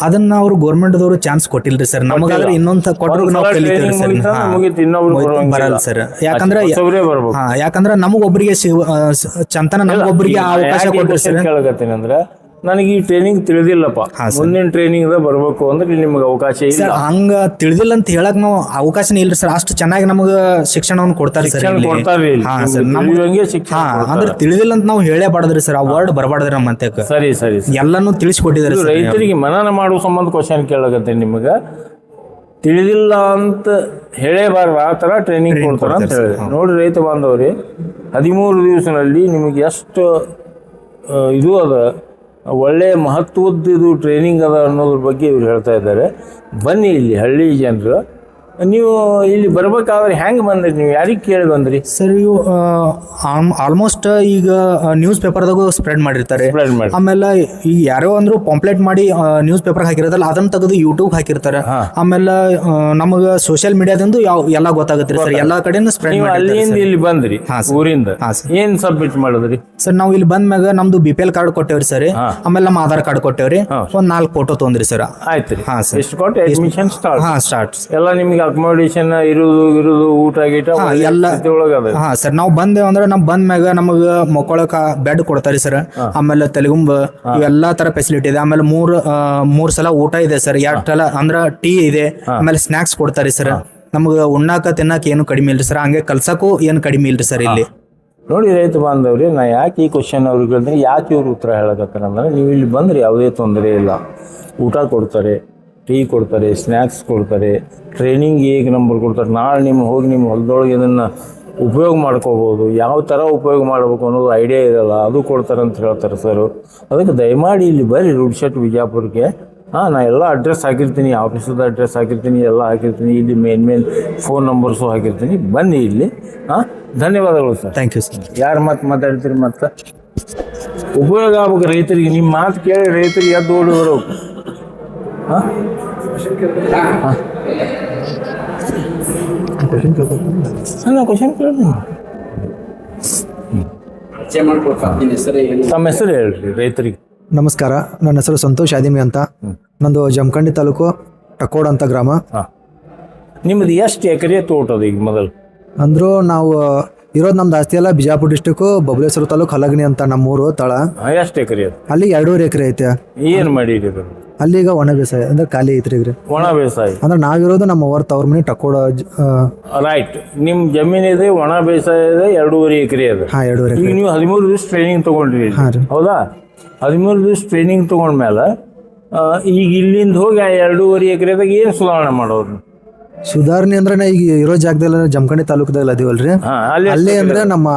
ಅದನ್ನ ಅವರು ಗೌರ್ಮೆಂಟ್ದವರು ಚಾನ್ಸ್ ಕೊಟ್ಟಿಲ್ರಿ ಸರ್ ನಮಗಾದ್ರೆ ಇನ್ನೊಂದ್ ಕೊಟ್ಟರು ನಾವು ಕಲಿತೇವೆ ಸರ್ ಮುಗೀತಾ ಇನ್ನೊಬ್ರು. ಬರಲ್ಲ ಸರ್ ಯಾಕಂದ್ರೆ ಹೊಸಬ್ರೇ ಬರ್ಬೇಕು. ಹಾ ಯಾಕಂದ್ರೆ ನಮಗೊಬ್ಬರಿಗೆ ಚಂತನ ನಮಗೊಬ್ಬರಿಗೆ ಆ ಅವಕಾಶ ಕೊಟ್ಟರು ಸರ್ ಕೇಳಕತ್ತೀನಿ ಅಂದ್ರೆ ನನಗೆ ಈ ಟ್ರೈನಿಂಗ್ ತಿಳಿದಿಲ್ಲಪ್ಪ. ಮುಂದಿನ ಟ್ರೈನಿಂಗ್ ಬರಬೇಕು ಅಂದ್ರೆ ನಿಮ್ಗೆ ಅವಕಾಶ ಇಲ್ಲ. ಸರ್ ಹಂಗ ತಿಳಿದಿಲ್ಲ ಅಂತ ಹೇಳಕ್ ನಾವು ಅವಕಾಶ ಇಲ್ರಿ ಸರ್. ಅಷ್ಟು ಚೆನ್ನಾಗಿ ನಮಗ ಶಿಕ್ಷಣವನ್ನು ಕೊಡ್ತಾರೆ ಸರ್ ಶಿಕ್ಷಣ ಇಲ್ಲಿ. ಕೊಡ್ತಾರ್ರಿ ಇಲ್ಲಿ. ಹಾ ನಿಮ್ಗೆ ಸರ್ ನಮ್ ತಿಳಿಯುವಂಗೆ ಶಿಕ್ಷಣ ಹಾ ಕೊಡ್ತಾರೆ. ಅಂದ್ರೆ ತಿಳಿದಿಲ್ಲ ಅಂತ ನಾವು ಹೇಳೇ ಬಾಡದ್ರಿ ಸರ್. ಆ ವರ್ಡ್ ಬರಬಾರ್ದ್ರಿ ನಮ್ಮ ಅಂತಕ್ಕೆ ಸರಿ ಸರಿ ಸರಿ. ಎಲ್ಲಾನು ತಿಳಿಸ್ಕೊಟ್ಟಿದ್ದಾರೆ ಇದು ಸರ್ ರೈತರಿಗೆ ಮನನ ಮಾಡುವ ಸಂಬಂಧ ಕ್ವಶನ್ ಕೇಳಕತ್ತೆ ನಿಮಗೆ. ತಿಳಿದಿಲ್ಲ ಅಂತ ಹೇಳೇಬಾರ್ದು ಆ ಥರ ಟ್ರೈನಿಂಗ್ ಕೊಡ್ತಾರ ಅಂತ ಹೇಳಿದೆ ನೋಡಿ ರೈತ ಬಾಂಧವ್ರಿ ಹದಿಮೂರು ದಿವಸದಲ್ಲಿ ನಿಮಗೆ ಎಷ್ಟು ಆ, ಇದು ಅದ. ಒಳ್ಳೆಯ ಮಹತ್ವದ್ದು ಇದು ಟ್ರೈನಿಂಗ್ ಅದ ಅನ್ನೋದ್ರ ಬಗ್ಗೆ ಇವ್ರು ಹೇಳ್ತಾ ಇದ್ದಾರೆ. ಬನ್ನಿ ಇಲ್ಲಿ ಹಳ್ಳಿ ಜನರು. ನೀವು ಇಲ್ಲಿ ಬರ್ಬೇಕಾದ್ರೆ ಹೆಂಗೆ ಬಂದ್ರಿ ನೀವು? ಯಾರಿಗೆ ಕೇಳಿ ಬಂದ್ರಿ? ಸರ್ ಇವು ಆಲ್ಮೋಸ್ಟ್ ಈಗ ನ್ಯೂಸ್ ಪೇಪರ್ದಾಗೂ ಸ್ಪ್ರೆಡ್ ಮಾಡಿರ್ತಾರೆ. Spread ಮಾಡಿ. ಆಮೇಲೆ ಈಗ ಯಾರೋ ಅಂದ್ರು ಪಾಂಪ್ಲೆಟ್ ಮಾಡಿ ನ್ಯೂಸ್ ಪೇಪರ್ ಹಾಕಿರೋದಲ್ಲ ಅದನ್ನ ತೆಗೆದು ಯೂಟ್ಯೂಬ್ ಹಾಕಿರ್ತಾರೆ. ಆಮೇಲೆ ನಮಗ ಸೋಷಿಯಲ್ ಮೀಡಿಯಾದಿಂದ ಯಾವ ಎಲ್ಲ ಗೊತ್ತಾಗುತ್ತೆ ಸರ್. ಎಲ್ಲಾ ಕಡೆನೂ ಸ್ಪ್ರೆಡ್ ನೀವು ಅಲ್ಲಿಂದ ಇಲ್ಲಿ ಬಂದ್ರಿ ಹಾ. ಊರಿಂದ. ಹಾ. ಏನ್ ಸಬ್ಮಿಟ್ ಮಾಡಿದ್ರಿ? ಸರ್ ನಾವು ಇಲ್ಲಿ ಬಂದ ಮ್ಯಾಗ ನಮ್ದು ಬಿ ಪಿ ಎಲ್ ಕಾರ್ಡ್ ಕೊಟ್ಟೇವ್ರಿ ಸರ್. ಆಮೇಲೆ ನಮ್ಮ ಆಧಾರ್ ಕಾರ್ಡ್ ಕೊಟ್ಟೇವ್ರಿ. ಒಂದ್ ನಾಲ್ಕು ಫೋಟೋ ತೊಂದ್ರಿ ಸರ್. ಆಯ್ತು ಹಾ, ಸರ್. ಎಷ್ಟು ಕೊಟ್ಟು ಅಡ್ಮಿಷನ್ ಸ್ಟಾರ್ಟ್ ಹಾ ಸ್ಟಾರ್ಟ್ ಎಲ್ಲ ನಿಮ್ಗೆ ಅಕೊಮಡೇಷನ್ ಇರುವುದು ಇರುವುದು ಊಟ ಗೀಟ ಹಾ, ಎಲ್ಲ ಹಾ ಸರ್ ನಾವು ಬಂದೇವ್ ಅಂದ್ರೆ ನಮ್ ಬಂದ್ ಮ್ಯಾಗ ನಮಗ ಮಕ್ಕೊಳಕ ಬೆಡ್ ಕೊಡ್ತಾರೆ ಸರ್. ಆಮೇಲೆ ತೆಲುಗುಂಬ ಇವೆಲ್ಲಾ ತರ ಫೆಸಿಲಿಟಿ ಇದೆ. ಆಮೇಲೆ ಮೂರ್ ಆ, ಮೂರ್ ಸಲ ಊಟ ಇದೆ ಸರ್. ಎರಡ್ ಸಲ ಅಂದ್ರ ಟೀ ಇದೆ. ಆಮೇಲೆ ಸ್ನಾಕ್ಸ್ ಕೊಡ್ತಾರೆ ಸರ್. ನಮಗ ಉಣ್ಣಾಕ ತಿನ್ನಾಕ ಏನು ಕಡಿಮೆ ಇಲ್ರಿ ಸರ್. ಹಂಗೆ ಕಲ್ಸಕ್ಕೂ ಏನು ಕಡಿಮೆ ಇಲ್ರಿ ಸರ್ ಇಲ್ಲಿ. ನೋಡಿ ರೈತ ಬಾಂಧವ್ರಿ ನಾ ಯಾಕೆ ಈ ಕ್ವಶನ್ ಅವ್ರಿಗೆ ಹೇಳಿದ್ರೆ ಯಾಕೆ ಇವ್ರು ಉತ್ತರ ಹೇಳಕತ್ತಾರ ಅಂದ್ರೆ ನೀವು ಇಲ್ಲಿ ಬಂದ್ರಿ ಯಾವುದೇ ತೊಂದರೆ ಇಲ್ಲ. ಊಟ ಕೊಡ್ತಾರೆ. ಟೀ ಕೊಡ್ತಾರೆ ಸ್ನ್ಯಾಕ್ಸ್ ಕೊಡ್ತಾರೆ ಟ್ರೈನಿಂಗ್ ಹೇಗೆ ನಂಬರ್ ಕೊಡ್ತಾರೆ. ನಾಳೆ ನಿಮ್ಮ ಹೋಗಿ ನಿಮ್ಮ ಹೊಲದೊಳಗೆ ಇದನ್ನು ಉಪಯೋಗ ಮಾಡ್ಕೋಬೋದು. ಯಾವ ಥರ ಉಪಯೋಗ ಮಾಡಬೇಕು ಅನ್ನೋದು ಐಡಿಯಾ ಇರಲ್ಲ. ಅದು ಕೊಡ್ತಾರೆ ಅಂತ ಹೇಳ್ತಾರೆ ಸರ್ ಅದಕ್ಕೆ ದಯಮಾಡಿ ಇಲ್ಲಿ ಬರ್ರಿ ರೂಡ್ ಶೆಟ್ ವಿಜಯಪುರಕ್ಕೆ ಹಾಂ ನಾ ಎಲ್ಲ ಅಡ್ರೆಸ್ ಹಾಕಿರ್ತೀನಿ ಆಫೀಸದ ಅಡ್ರೆಸ್ ಹಾಕಿರ್ತೀನಿ ಎಲ್ಲ ಹಾಕಿರ್ತೀನಿ. ಇಲ್ಲಿ ಮೇನ್ ಮೇನ್ ಫೋನ್ ನಂಬರ್ಸು ಹಾಕಿರ್ತೀನಿ. ಬನ್ನಿ ಇಲ್ಲಿ. ಹಾಂ ಧನ್ಯವಾದಗಳು ಸರ್ ಥ್ಯಾಂಕ್ ಯು ಸರ್ ಯಾರು ಮತ್ತೆ ಮಾತಾಡ್ತೀರಿ ಮತ್ತೆ? ಉಪಯೋಗ ಆಗ್ಬೇಕು ರೈತರಿಗೆ. ನಿಮ್ಮ ಮಾತು ಕೇಳಿ ರೈತರಿಗೆ ಎದ್ದು ಓಡಿ ಬರೋಕು ಹಾಂ ಅಲ್ಲ ಕ್ವಶನ್ ಕೇಳಿ ತಮ್ಮ ಹೆಸರು ಹೇಳ್ರಿ ರೈತರಿಗೆ. ನಮಸ್ಕಾರ ನನ್ನ ಹೆಸರು ಸಂತೋಷ್ ಆದಿಮಿ ಅಂತ. ನಂದು ಜಮಖಂಡಿ ತಾಲೂಕು ಟಕೋಡ್ ಅಂತ ಗ್ರಾಮ. ನಿಮ್ದು ನಿಮ್ಮದು ಎಷ್ಟು ಎಕರೆ ತೋಟ ಅದು ಈಗ ಮೊದಲು? ಅಂದ್ರು ನಾವು ಇರೋದು ನಮ್ದು ಆಸ್ತಿ ಎಲ್ಲ ಬಿಜಾಪುರ ಡಿಸ್ಟಿಕ್ಕು ಬಬಲೇಶ್ವರ ತಾಲೂಕು ಹಲಗ್ನಿ ಅಂತ ನಮ್ಮೂರು ತಳ. ಎಷ್ಟು ಎಕರೆ ಅದು? ಅಲ್ಲಿ ಎರಡೂವರೆ ಎಕರೆ ಐತೆ. ಏನು ಮಾಡಿರಿ ಅದು ಅಲ್ಲಿ ಈಗ ಒಣ ಬೇಸಾಯ ಅಂದ್ರೆ ಖಾಲಿ ಐತ್ರಿ ಈಗ ಒಣ ಬೇಸಾಯ. ಅಂದ್ರೆ ನಾವಿರೋದು ನಮ್ಮ ಅವ್ರ ತವ್ರ ಮನೆ ಟಕೋಡ ಜ- ಆ, ರೈಟ್ ನಿಮ್ಮ ಇದೆ ಒಣ ಬೇಸಾಯ ಇದೆ ಎರಡೂವರೆ ಎಕರೆ ಅದು ಹಾ ಎರಡೂವರೆ ಈಗ ನೀವು ಹದಿಮೂರು ದಿವಸ ಟ್ರೈನಿಂಗ್ ತಗೊಂಡ್ರಿ ಇಲ್ಲಿ. ಹಾಂ ರೀ. ಹೌದಾ? ಹದಿಮೂರು ದಿವಸ ಟ್ರೈನಿಂಗ್ ತಗೊಂಡ್ಮೇಲೆ ಆ, ಈಗ ಇಲ್ಲಿಂದ ಹೋಗಿ ಆ ಎರಡೂವರೆ ಎಕರೆದಾಗ ಏನು ಸುಧಾರಣೆ ಮಾಡೋರು ಸುಧಾರಣೆ ಅಂದ್ರೆ ನಾ ಈಗ ಇರೋ ಜಾಗದಲ್ಲಿ ಜಮಖಂಡಿ ತಾಲೂಕದಲ್ಲಿ ಅದೀವಲ್ರಿ ಹಾಂ ಅಲ್ಲಿ ಅಲ್ಲಿ ಅಂದ್ರೆ ನಮ್ಮ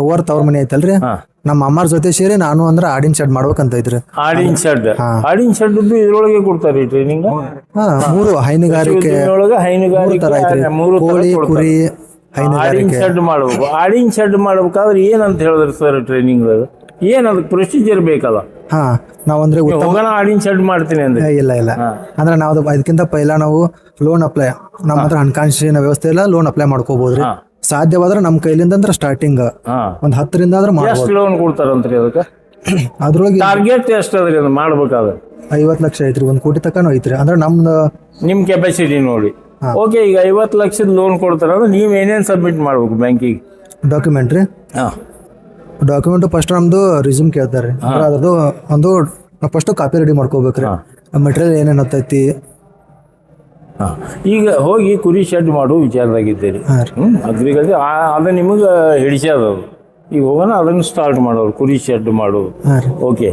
ಅವ್ರ ತವ್ರ ಮನೆ ಐತಲ್ರಿ. ನಮ್ಮ ಅಮ್ಮಾರ್ ಜೊತೆ ಸೇರಿ ನಾನು ಅಂದ್ರೆ ಆಡಿನ ಶೆಡ್ ಮಾಡ್ಬೇಕಂತ ಇದ್ರೆ. ಆಡಿನ್ ಶೆಡ್? ಆಡಿನ್ ಶೆಡ್ ಇದ್ರೊಳಗೆ ಕೊಡ್ತಾರೆ ಟ್ರೈನಿಂಗ್ ಹಾ ಮೂರು ಹೈನುಗಾರಿಕೆ ಒಳಗೆ ಹೈನುಗಾರಿಕೆ ಮೂರು ಕೋಳಿ ಕುರಿ ಆಡಿನ ಶೆಡ್ ಮಾಡ್ಬೇಕು. ಆಡಿನ ಶೆಡ್ ಮಾಡ್ಬೇಕಾದ್ರೆ ಏನಂತ ಹೇಳಿದ್ರು ಸರ್ ಟ್ರೈನಿಂಗ್ ಏನು ಅದಕ್ಕೆ ಪ್ರೊಸೀಜರ್ ಬೇಕಲ್ಲ? ಹಾ ನಾವಂದ್ರೆ ಅಂದ್ರೆ ಹೋಗೋಣ ಆಡಿನ ಶೆಡ್ ಮಾಡ್ತೀನಿ ಅಂದ್ರೆ. ಇಲ್ಲ ಇಲ್ಲ. ಅಂದ್ರೆ ನಾವು ಅದು ಅದಕ್ಕಿಂತ ಪೈಲ ನಾವು ಲೋನ್ ಅಪ್ಲೈ ನಮ್ಮ ಹತ್ರ ಹಣಕಾಸಿನ ವ್ಯವಸ್ಥೆ ಇಲ್ಲ ಲೋನ್ ಅಪ್ಲೈ ಮಾಡ್ಕೋಬಹುದ್ರಿ ಸಾಧ್ಯವಾದ್ರೆ ನಮ್ಮ ಕೈಲಿಂದ ಅಂದ್ರೆ ಸ್ಟಾರ್ಟಿಂಗ್ ಒಂದು ಒಂದ್ ಹತ್ತರಿಂದ ಆದ್ರೆ ಮಾಡ್ಬೋದು. ಎಷ್ಟು ಲೋನ್ ಕೊಡ್ತಾರಂತ್ರಿ ಅದಕ್ಕೆ? ಅದ್ರೊಳಗೆ ಟಾರ್ಗೆಟ್ ಎಷ್ಟು ಅದ್ರಿ ಅದು ಮಾಡ್ಬೇಕಾದ್ರೆ? ಐವತ್ತು ಲಕ್ಷ ಐತ್ರಿ ಒಂದ್ ಕೋಟಿ ತನಕ ಐತ್ರಿ. ಅಂದ್ರೆ ನಮ್ದು ನಿಮ್ ಕೆಪಾಸಿಟಿ ನೋಡಿ. ಓಕೆ ಈಗ ಐವತ್ತು ಲಕ್ಷದ ಲೋನ್ ಕೊಡ್ತಾರ ಅಂದ್ರೆ ನೀವು ಏನೇನು ಸಬ್ಮಿಟ್ ಮಾಡ್ಬೇಕು ಬ್ಯಾಂಕಿಗೆ ಡಾಕ್ಯುಮೆಂಟ್ ರೀ? ಹಾಂ. ಡಾಕ್ಯುಮೆಂಟ್ ಫಸ್ಟ್ ನಮ್ದು ರಿಸ್ಯೂಮ್ ಕೇಳ್ತಾರೆ. ಅಂದ್ರೆ ಅದ್ರದ್ದು ಒಂದು ಫಸ್ಟ್ ಕಾಪಿ ರೆಡಿ ಮಾಡ್ಕೋಬೇಕ್ರಿ. ಮೆಟೀರಿಯಲ್ ಏನೇನ್ ಹತ್ತೈತಿ ಹಾಂ. ಈಗ ಹೋಗಿ ಕುರಿ ಶೆಡ್ ಮಾಡೋ ವಿಚಾರದಾಗಿದ್ದೀರಿ. ಹ್ಞೂ ಅಗ್ರಿಕಲ್ಚರ್ ಅದು ನಿಮಗೆ ಹಿಡಿಸ್ಯದ ಅದು. ಈಗ ಹೋಗೋಣ ಅದನ್ನು ಸ್ಟಾರ್ಟ್ ಮಾಡೋರು ಕುರಿ ಶೆಡ್ ಮಾಡೋದು ಓಕೆ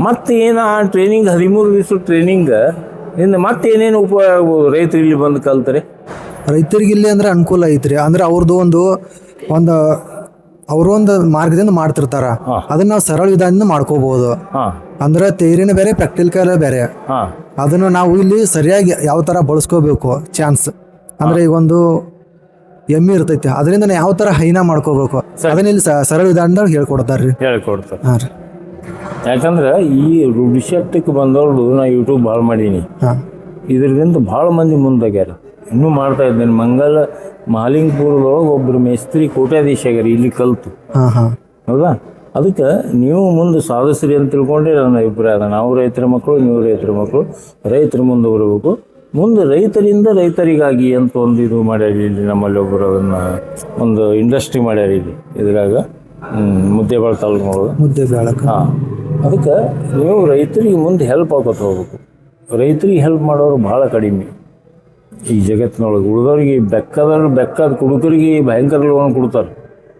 ಮತ್ತೆ ಏನು ಆ ಟ್ರೈನಿಂಗ್ ಹದಿಮೂರು ದಿವಸ ಟ್ರೈನಿಂಗ್ನಿಂದ ಮತ್ತೆ ಏನೇನು ಉಪಯೋಗ ಆಗ್ಬೋದು ರೈತರು ಇಲ್ಲಿ ಬಂದು ಕಲ್ತಾರೆ? ರೈತರಿಗೆ ಇಲ್ಲಿ ಅಂದ್ರೆ ಅನುಕೂಲ ಐತ್ರಿ. ಅಂದ್ರೆ ಅವ್ರದ್ದು ಒಂದು ಒಂದು ಅವರೊಂದು ಒಂದು ಮಾರ್ಗದಿಂದ ಮಾಡ್ತಿರ್ತಾರ. ಅದನ್ನ ನಾವು ಸರಳ ವಿಧಾನದಿಂದ ಮಾಡ್ಕೋಬಹುದು ಹಾಂ. ಅಂದ್ರೆ ತೇರಿನ ಬೇರೆ ಪ್ರಾಕ್ಟಿಕಲ್ ಬೇರೆ. ಅದನ್ನು ನಾವು ಇಲ್ಲಿ ಸರಿಯಾಗಿ ಯಾವ ತರ ಬಳಸ್ಕೋಬೇಕು? ಚಾನ್ಸ್ ಅಂದ್ರೆ ಈಗ ಒಂದು ಎಮ್ಮೆ ಇರ್ತೈತಿ ಅದರಿಂದ ಯಾವ ತರ ಹೈನಾ ಮಾಡ್ಕೋಬೇಕು? ಅದನ್ನ ಇಲ್ಲಿ ಸರಳ ವಿಧಾನದಾಗ ಹೇಳ್ಕೊಡ್ತಾರ್ರಿ. ಹೇಳ್ಕೊಡ್ತಾರೆ. ಹಾ ರೀ. ಯಾಕಂದ್ರೆ ಈ ರುಡಿಶೆಟ್ಟಕ್ಕೆ ಬಂದವ್ರು ನಾ ಯೂಟ್ಯೂಬ್ ಭಾಳ ಮಾಡೀನಿ. ಇದರಿಂದ ಭಾಳ ಮಂದಿ ಮುಂದಾಗ್ಯಾರ. ಇನ್ನೂ ಮಾಡ್ತಾ ಇದ್ದೇನೆ. ಮಂಗಲ ಮಾಲಿಂಗಪುರದೊಳಗೆ ಒಬ್ಬರು ಮೇಸ್ತ್ರಿ ಕೋಟ್ಯಾಧೀಶ ಆಗ್ಯಾರ ಇಲ್ಲಿ ಕಲ್ತು. ಹಾ ಹಾ. ಹೌದಾ? ಅದಕ್ಕೆ ನೀವು ಮುಂದೆ ಸಾಧಿಸ್ರಿ ಅಂತ ತಿಳ್ಕೊಂಡ್ರೆ ನನ್ನ ಅಭಿಪ್ರಾಯ ಅದ. ನಾವು ರೈತರ ಮಕ್ಕಳು ನೀವು ರೈತರ ಮಕ್ಕಳು ರೈತರ ಮುಂದೆ ಬರಬೇಕು ಮುಂದೆ ರೈತರಿಂದ ರೈತರಿಗಾಗಿ ಅಂತ ಒಂದು ಇದು ಮಾಡ್ಯಾರ ಇಲ್ಲಿ ನಮ್ಮಲ್ಲಿ ಒಬ್ಬರು ಅದನ್ನು ಒಂದು ಇಂಡಸ್ಟ್ರಿ ಮಾಡ್ಯಾರ ಇಲ್ಲಿ ಇದ್ರಾಗ. ಮುದ್ದೆಬಾಳ ತಾಲೂಕು ಮುದ್ದೆ ಬೇಳಕ ಹಾಂ ಅದಕ್ಕೆ ನೀವು ರೈತರಿಗೆ ಮುಂದೆ ಹೆಲ್ಪ್ ಆಗೋತ ಹೋಗ್ಬೇಕು. ರೈತರಿಗೆ ಹೆಲ್ಪ್ ಮಾಡೋರು ಭಾಳ ಕಡಿಮೆ. ಈ ಜಗತ್ತಿನೊಳಗೆ ಉಳಿದವ್ರಿಗೆ ಬೆಕ್ಕದವ್ರು ಬೆಕ್ಕದ ಕುಡುಕರಿಗೆ ಭಯಂಕರ ಲೋನ್ ಕೊಡ್ತಾರೆ.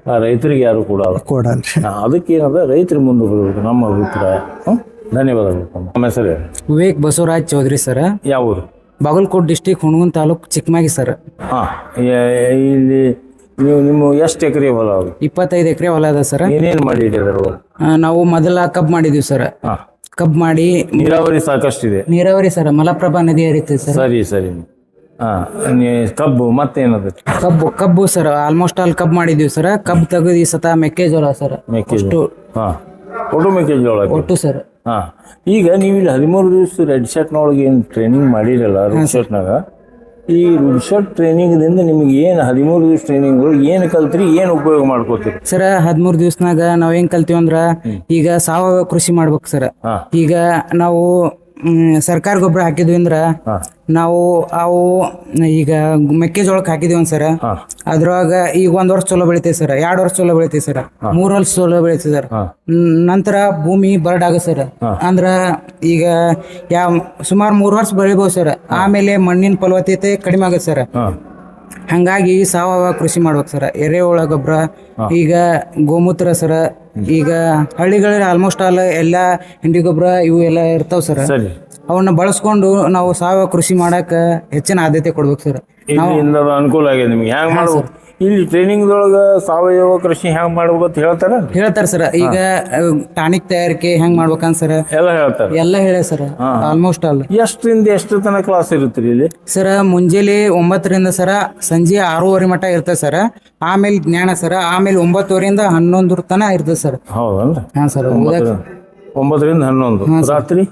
ರೈತರಿಗೆ ಯಾರು ಕೂಡ ಕೊಡಲ್ರಿ ಅದಕ್ಕೆ ಏನದ ರೈತರ ಮುಂದೆ ಬರಬೇಕು ನಮ್ಮ ಅಭಿಪ್ರಾಯ. ಹ್ಮ್? ಧನ್ಯವಾದಗಳು. ನಮ್ಮ ಹೆಸರು. ವಿವೇಕ್ ಬಸವರಾಜ್ ಚೌಧರಿ ಸರ್. ಯಾವ ಊರು? Bagalkot district Hungund taluk Chikkamagi sir. ಹಾಂ ಇಲ್ಲಿ ನೀವು ನಿಮ್ಮ ಎಷ್ಟು ಎಕರೆ ಹೊಲ ಇಪ್ಪತ್ತೈದು ಎಕರೆ ಹೊಲ ಅದ ಸರ್. ಏನೇನು ಮಾಡಿರಿ ನಾವು ಮೊದಲ ಕಬ್ ಮಾಡಿದೀವಿ ಸರ್. ಕಬ್ ಮಾಡಿ ನೀರಾವರಿ ಸಾಕಷ್ಟಿದೆ. ನೀರಾವರಿ ಸರ್ ಮಲಪ್ರಭಾ ನದಿ ಹರಿತದೆ ಸರ್. ಸರಿ ಸರಿ. ಕಬ್ಬು ಮತ್ತೇನದು? ಕಬ್ಬು ಕಬ್ಬು ಸರ್ ಆಲ್ಮೋಸ್ಟ್ ಆಲ್ ಕಬ್ಬು ಮಾಡಿದೀವಿ ಸರ್. ಕಬ್ಬು ತೆಗೆದು ಈ ಸತ ಮೆಕ್ಕೆಜೋಳ ಸರ್. ಮೆಕ್ಕೆಜೋಳ. ಹಾಂ ಒಟ್ಟು ಮೆಕ್ಕೆಜೋಳ ಒಟ್ಟು ಸರ್. ಹಾಂ ಈಗ ನೀವು ಇಲ್ಲಿ ಹದಿಮೂರು ದಿವಸ ರೆಡ್ ಶರ್ಟ್ನೊಳಗೆ ಏನು ಟ್ರೈನಿಂಗ್ ಮಾಡಿರಲ್ಲ ರೆಡ್ ಶರ್ಟ್ನಾಗ ಈ ರೆಡ್ ಶರ್ಟ್ ಟ್ರೈನಿಂಗ್ದಿಂದ ನಿಮಗೆ ಏನು ಹದಿಮೂರು ದಿವಸ ಟ್ರೈನಿಂಗ್ ಏನು ಕಲ್ತ್ರಿ ಏನು ಉಪಯೋಗ ಮಾಡ್ಕೋತೀರಿ? ಸರ್ ಹದಿಮೂರು ದಿವ್ಸನಾಗ ನಾವು ಏನು ಕಲ್ತೀವಿ ಅಂದ್ರ ಈಗ ಸಾವಯವ ಕೃಷಿ ಮಾಡ್ಬೇಕು ಸರ್. ಈಗ ನಾವು ಸರ್ಕಾರ ಗೊಬ್ಬರ ಹಾಕಿದ್ವಿ ಅಂದ್ರ ನಾವು ಅವು ಈಗ ಮೆಕ್ಕೆಜೋಳಕ್ಕೆ ಹಾಕಿದೀವಿ ಸರ್. ಅದ್ರೊಳಗ ಈಗ ಒಂದ್ ವರ್ಷ ಚಲೋ ಬೆಳಿತೇವೆ ಸರ್. ಎರಡ್ ವರ್ಷ ಚಲೋ ಬೆಳಿತೇವೆ ಸರ್. ಮೂರ್ ವರ್ಷ ಚಲೋ ಬೆಳಿತೇವೆ ಸರ್. ನಂತರ ಭೂಮಿ ಬರಡ್ ಆಗುತ್ತೆ ಸರ್. ಅಂದ್ರ ಈಗ ಯಾವ ಸುಮಾರು ಮೂರ್ ವರ್ಷ ಬೆಳಿಬಹುದು ಸರ್. ಆಮೇಲೆ ಮಣ್ಣಿನ ಫಲವತ್ತತೆ ಕಡಿಮೆ ಆಗುತ್ತೆ ಸರ್. ಹಂಗಾಗಿ ಸಾವಯವ ಕೃಷಿ ಮಾಡ್ಬೇಕು ಸರ್. ಎರೆಹುಳ ಗೊಬ್ಬರ ಈಗ ಗೋಮೂತ್ರ ಸರ ಈಗ ಹಳ್ಳಿಗಳಲ್ಲಿ ಆಲ್ಮೋಸ್ಟ್ ಆಲ್ ಎಲ್ಲ ಹಿಂಡಿ ಗೊಬ್ಬರ ಇವು ಎಲ್ಲ ಇರ್ತಾವ ಸರ್. ಅವನ್ನ ಬಳಸ್ಕೊಂಡು ನಾವು ಸಾವಯವ ಕೃಷಿ ಮಾಡಾಕ ಹೆಚ್ಚಿನ ಆದ್ಯತೆ ಕೊಡ್ಬೇಕು ಸರ್. ನಾವು ಅನುಕೂಲ ಆಗಿದೆ ನಿಮ್ಗೆ. ಹೆಂಗ್ ಮಾಡ್ಬೇಕು? ಇಲ್ಲಿ ಟ್ರೈನಿಂಗ್ ಟ್ರೈನಿಂಗ್ದೊಳಗೆ ಸಾವಯವ ಕೃಷಿ ಹೆಂಗ್ ಮಾಡ್ಬೇಕು ಅಂತ ಹೇಳ್ತಾರ ಹೇಳ್ತಾರ ಸರ್ ಈಗ ಟಾನಿಕ್ ತಯಾರಿಕೆ ಹೆಂಗ್ ಮಾಡ್ಬೇಕಂತ ಸರ್ ಎಲ್ಲ ಹೇಳ್ತಾರೆ. ಎಲ್ಲ ಹೇಳ ಸರ್ ಆಲ್ಮೋಸ್ಟ್ ಆಲ್ ಎಷ್ಟರಿಂದ ಎಷ್ಟು ತನಕ ಕ್ಲಾಸ್ ಇರುತ್ತೆ ಇಲ್ಲಿ? ಸರ್ ಮುಂಜಾನೆ ಒಂಬತ್ತರಿಂದ ಸರ ಸಂಜೆ ಆರೂವರೆ ಮಟ್ಟ ಇರ್ತದೆ ಸರ್ ಆಮೇಲೆ ಜ್ಞಾನ ಸರ್ ಆಮೇಲೆ ಒಂಬತ್ತುವರೆಯಿಂದ ಹನ್ನೊಂದರ ತನ ಇರ್ತದೆ ಸರ್ ಹೌದನ್ರಿ? ಹಾ ಸರ್ ಒಂಬತ್ತರಿಂದ ಹನ್ನೊಂದು. ರಾತ್ರಿ?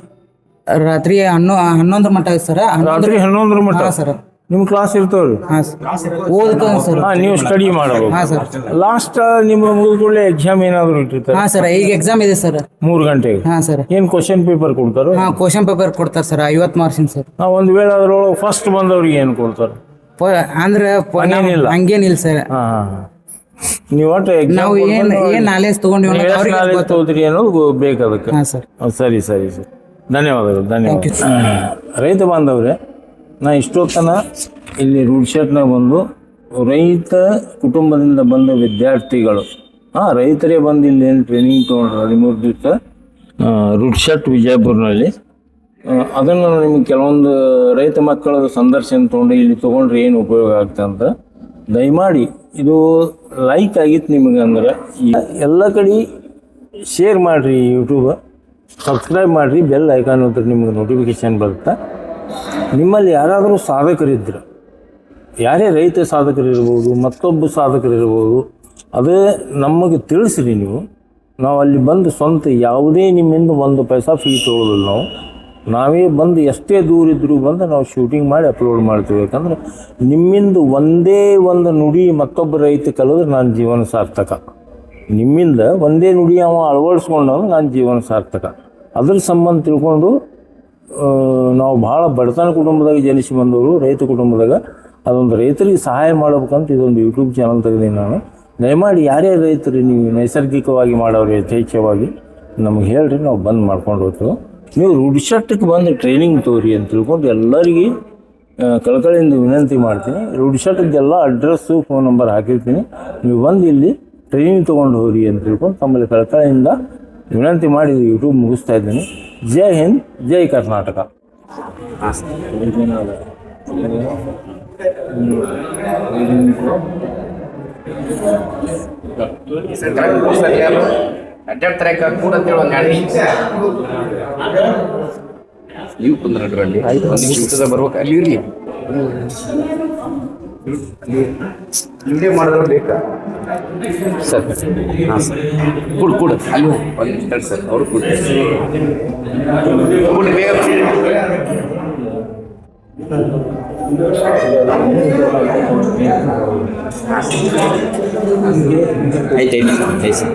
ರಾತ್ರಿ ಹನ್ನೊ ಹನ್ನೊಂದರ ಮಟ್ಟ ಐತೆ ಸರ್ ರಾತ್ರಿ ಹನ್ನೊಂದರ ಮಟ್ಟ? ಸರ್ ನಿಮ್ಮ ಕ್ಲಾಸ್ ಇರ್ತಾವ್ರಿ ಹಾ ಸರ್ ಓದಕ ಸರ್ ಹಾ ನೀವು ಸ್ಟಡಿ ಮಾಡಬೇಕು. ಹಾ ಸರ್ ಲಾಸ್ಟ್ ನಿಮ್ಮ ಮುಗಿದ ಕೂಡಲೇ ಎಕ್ಸಾಮ್ ಏನಾದ್ರು ಇಟ್ಟಿರ್ತಾರೆ? ಹಾ ಸರ್ ಈಗ ಎಕ್ಸಾಮ್ ಇದೆ ಸರ್ ಮೂರು ಗಂಟೆಗೆ? ಹಾ ಸರ್ ಏನ್ ಕ್ವಶನ್ ಪೇಪರ್ ಕೊಡ್ತಾರೆ? ಹಾ ಕ್ವಶನ್ ಪೇಪರ್ ಕೊಡ್ತಾರೆ ಸರ್ ಐವತ್ ಮಾರ್ಕ್ಸಿನ ಸರ್ ನಾ ಒಂದ್ ವೇಳೆ ಅದ್ರೊಳಗೆ ಫಸ್ಟ್ ಬಂದವ್ರಿಗೆ ಏನ್ ಕೊಡ್ತಾರೆ? ಪ- ಅಂದ್ರೆ ಪ- ನಾವು ಹಂಗೇನಿಲ್ಲ. ಹಂಗೇನಿಲ್ಲ ಸರ್ ಹಾ ಹಾ ಹಾ. ನೀವು ಒಟ್ಟು ನಾವು ಏನ್ ಏನ್ ನಾಲೆಜ್ ತಗೊಂಡಿವಿ ಅನ್ನೋದು ಅವ್ರಿಗೆ ತಗೋದ್ರಿ ಅನ್ನೋದು ಬೇಕು ಅದಕ್ಕೆ. ಹಾ ಸರ್ ಸರಿ ಸರಿ ಸರ್. ಧನ್ಯವಾದಗಳು ಧನ್ಯವಾದ ರೈತ ಬಾಂಧವ್ರೆ ನಾ ಇಷ್ಟೊತ್ತನ ಇಲ್ಲಿ ರೂಡ್ ಶರ್ಟ್ನಾಗ ಬಂದು ರೈತ ಕುಟುಂಬದಿಂದ ಬಂದ ವಿದ್ಯಾರ್ಥಿಗಳು. ಹಾಂ, ರೈತರೇ ಬಂದು ಇಲ್ಲಿ ಏನು ಟ್ರೈನಿಂಗ್ ತೊಗೊಂಡ್ರು ಹದಿಮೂರು ದಿವಸ? ರೂಡ್ ಶರ್ಟ್ ವಿಜಯಪುರ್ನಲ್ಲಿ. ಅದನ್ನು ನಿಮ್ಗೆ ಕೆಲವೊಂದು ರೈತ ಮಕ್ಕಳ ಸಂದರ್ಶನ ತೊಗೊಂಡು ಇಲ್ಲಿ ತೊಗೊಂಡ್ರೆ ಏನು ಉಪಯೋಗ ಆಗ್ತದೆ ಅಂತ ದಯಮಾಡಿ ಇದು ಲೈಕ್ ಆಗಿತ್ತು ನಿಮಗೆ ಅಂದ್ರೆ ಎಲ್ಲ ಕಡೆ ಶೇರ್ ಮಾಡಿರಿ ಯೂಟ್ಯೂಬ್ ಸಬ್ಸ್ಕ್ರೈಬ್ ಮಾಡಿರಿ ಬೆಲ್ ಐಕಾನ್ ಹೋದ್ರೆ ನಿಮ್ಗೆ ನೋಟಿಫಿಕೇಶನ್ ಬರುತ್ತೆ. ನಿಮ್ಮಲ್ಲಿ ಯಾರಾದರೂ ಸಾಧಕರಿದ್ದರೆ ಯಾರೇ ರೈತ ಸಾಧಕರಿರ್ಬೋದು, ಮತ್ತೊಬ್ಬ ಸಾಧಕರಿರ್ಬೋದು, ಅದೇ ನಮಗೆ ತಿಳಿಸಿರಿ ನೀವು. ನಾವು ಅಲ್ಲಿ ಬಂದು ಸ್ವಂತ ಯಾವುದೇ ನಿಮ್ಮಿಂದ ಒಂದು ಪೈಸಾ ಫೀ ತೊಗೊಳ್ಳೋದಿಲ್ಲ ನಾವು. ನಾವೇ ಬಂದು ಎಷ್ಟೇ ದೂರ ಇದ್ದರೂ ಬಂದು ನಾವು ಶೂಟಿಂಗ್ ಮಾಡಿ ಅಪ್ಲೋಡ್ ಮಾಡ್ತೀವಿ. ಯಾಕಂದ್ರೆ ನಿಮ್ಮಿಂದ ಒಂದೇ ಒಂದು ನುಡಿ ಮತ್ತೊಬ್ಬ ರೈತ ಕಲಿದ್ರೆ ನನ್ನ ಜೀವನ ಸಾರ್ಥಕ. ನಿಮ್ಮಿಂದ ಒಂದೇ ನುಡಿ ಅವ ಅಳವಡಿಸ್ಕೊಂಡು ನನ್ನ ಜೀವನ ಸಾರ್ಥಕ. ಅದ್ರ ಸಂಬಂಧ ತಿಳ್ಕೊಂಡು ನಾವು ಭಾಳ ಬಡತನ ಕುಟುಂಬದಾಗ ಜನಿಸಿ ಬಂದವರು, ರೈತ ಕುಟುಂಬದಾಗ. ಅದೊಂದು ರೈತರಿಗೆ ಸಹಾಯ ಮಾಡಬೇಕಂತ ಇದೊಂದು ಯೂಟ್ಯೂಬ್ ಚಾನಲ್ ತೆಗೆದೀನಿ ನಾನು. ದಯಮಾಡಿ ಯಾರ್ಯಾರು ರೈತರು ನೀವು ನೈಸರ್ಗಿಕವಾಗಿ ಮಾಡೋರು ಯಥೇಚ್ಛವಾಗಿ, ನಮಗೆ ಹೇಳ್ರಿ, ನಾವು ಬಂದ್ ಮಾಡ್ಕೊಂಡು ಹೋಗ್ತೇವೆ. ನೀವು ರೂಢಿಶಟ್ಟಕ್ಕೆ ಬಂದು ಟ್ರೈನಿಂಗ್ ತೋರಿ ಅಂತ ತಿಳ್ಕೊಂಡು ಎಲ್ಲರಿಗೆ ಕಳಕಳಿಯಿಂದ ವಿನಂತಿ ಮಾಡ್ತೀನಿ. ರೂಢಿಶಟ್ಟಕ್ಕೆಲ್ಲ ಅಡ್ರೆಸ್ಸು ಫೋನ್ ನಂಬರ್ ಹಾಕಿರ್ತೀನಿ. ನೀವು ಬಂದು ಇಲ್ಲಿ ಟ್ರೈನಿಂಗ್ ತೊಗೊಂಡು ಹೋಗ್ರಿ ಅಂತ ತಿಳ್ಕೊಂಡು ತಮ್ಮಲ್ಲಿ ಕಳಕಳಿಯಿಂದ ವಿನಂತಿ ಮಾಡಿ ಯೂಟ್ಯೂಬ್ ಮುಗಿಸ್ತಾ ಇದ್ದೀನಿ. ಜೈ ಹಿಂದ್, ಜೈ ಕರ್ನಾಟಕ. ಅಡ್ಡಾಡ್ತಾರೆ ಕೂಡ ಒಂದು ಬರ್ಬೇಕು ಅಲ್ಲಿ ಇರ್ಲಿ. ಹಿಂದೆ ಮಾಡಿದ್ರೆ ಬೇಕಾ ಸರ್ ಹಾಂ ಸರ್ ಕೊಡು ಕೊಡು ಅಯ್ಯೋ ಹೇಳಿ ಸರ್ ಅವರು ಕೊಡು ಕೊಡಿ ಬೇಗ ಆಯ್ತು ಆಯ್ತು ಸರ್ ಆಯ್ತು ಸರ್